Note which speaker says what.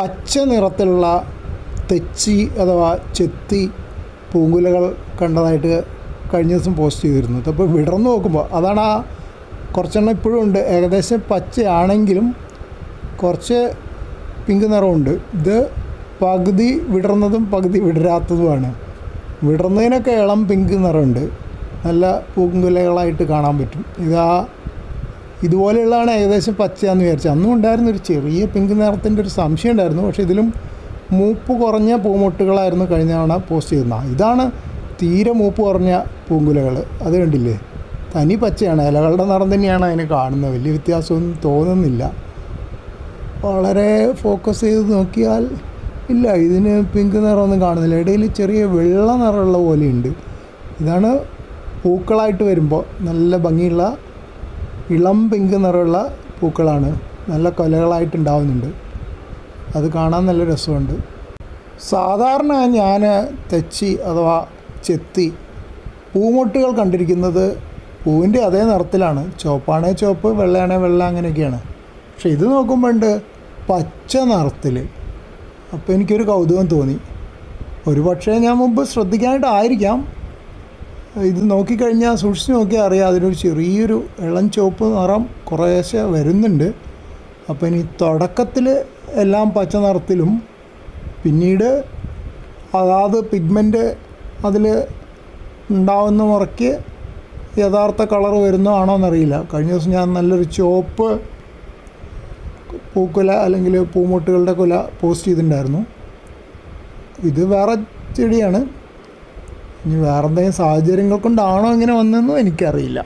Speaker 1: പച്ച നിറത്തിലുള്ള തെച്ചി അഥവാ ചെത്തി പൂങ്കുലകൾ കണ്ടതായിട്ട് കഴിഞ്ഞ ദിവസം പോസ്റ്റ് ചെയ്തിരുന്നു. അപ്പോൾ വിടർന്ന് നോക്കുമ്പോൾ അതാണ് ആ കുറച്ചെണ്ണം ഇപ്പോഴും ഉണ്ട്. ഏകദേശം പച്ചയാണെങ്കിലും കുറച്ച് പിങ്ക് നിറമുണ്ട് ഇത് പകുതി വിടർന്നതും പകുതി വിടരാത്തതുമാണ്. വിടർന്നതിനൊക്കെ ഇളം പിങ്ക് നിറമുണ്ട് നല്ല പൂങ്കുലകളായിട്ട് കാണാൻ പറ്റും. ഇതാ ഇതുപോലെയുള്ളതാണ് ഏകദേശം പച്ചയാന്ന് വിചാരിച്ചത് അന്നും ഉണ്ടായിരുന്നു ഒരു ചെറിയ പിങ്ക് നിറത്തിന്റെ ഒരു സംശയം ഉണ്ടായിരുന്നു. പക്ഷേ ഇതിലും മൂപ്പ് കുറഞ്ഞ പൂമൊട്ടുകളായിരുന്നു കഴിഞ്ഞ തവണ പോസ്റ്റ് ചെയ്യുന്നത് ഇതാണ് തീരെ മൂപ്പ് കുറഞ്ഞ പൂങ്കുലകൾ. അത് കണ്ടില്ലേ? തനി പച്ചയാണ്. ഇലകളുടെ നിറം തന്നെയാണ് അതിനെ കാണുന്നത്. വലിയ വ്യത്യാസമൊന്നും തോന്നുന്നില്ല. വളരെ ഫോക്കസ് ചെയ്ത് നോക്കിയാൽ ഇല്ല ഇതിന് പിങ്ക് നിറമൊന്നും കാണുന്നില്ല. ഇടയിൽ ചെറിയ വെള്ള നിറമുള്ള പോലെയുണ്ട്. ഇതാണ് പൂക്കളായിട്ട് വരുമ്പോൾ നല്ല ഭംഗിയുള്ള ഇളം പിങ്ക് നിറമുള്ള പൂക്കളാണ്. നല്ല കൊലകളായിട്ടുണ്ടാവുന്നുണ്ട്. അത് കാണാൻ നല്ല രസമുണ്ട്. സാധാരണ ഞാൻ തെച്ചി അഥവാ ചെത്തി പൂമൊട്ടുകൾ കണ്ടിരിക്കുന്നത് പൂവിന്റെ അതേ നിറത്തിലാണ്. ചുവപ്പാണേ ചുവപ്പ് വെള്ളയാണേ വെള്ള അങ്ങനെയൊക്കെയാണ്. പക്ഷെ ഇത് നോക്കുമ്പോണ്ട് പച്ച നിറത്തിൽ അപ്പോൾ എനിക്കൊരു കൗതുകം തോന്നി. ഒരു പക്ഷേ ഞാൻ മുമ്പ് ശ്രദ്ധിക്കാനായിട്ടായിരിക്കാം. ഇത് നോക്കിക്കഴിഞ്ഞാൽ സൂക്ഷിച്ച് നോക്കിയാൽ അറിയാം. അതിനൊരു ചെറിയൊരു ഇളം ചുവപ്പ് നിറം കുറേശ്ശെ വരുന്നുണ്ട്. അപ്പോൾ ഇനി തുടക്കത്തിൽ എല്ലാം പച്ച നിറത്തിലും പിന്നീട് അതാത് പിഗ്മെന്റ് അതിൽ ഉണ്ടാവുന്ന മുറയ്ക്ക് യഥാർത്ഥ കളർ വരുന്നതാണോ എന്നറിയില്ല. കഴിഞ്ഞ ദിവസം ഞാൻ നല്ലൊരു ചുവപ്പ് പൂക്കുല അല്ലെങ്കിൽ പൂമൊട്ടുകളുടെ കുല പോസ്റ്റ് ചെയ്തിട്ടുണ്ടായിരുന്നു. ഇത് വേറെ ചെടിയാണ്. ഇനി വേറെന്തെങ്കിലും സാഹചര്യങ്ങൾ കൊണ്ടാണോ ഇങ്ങനെ വന്നതെന്നും എനിക്കറിയില്ല.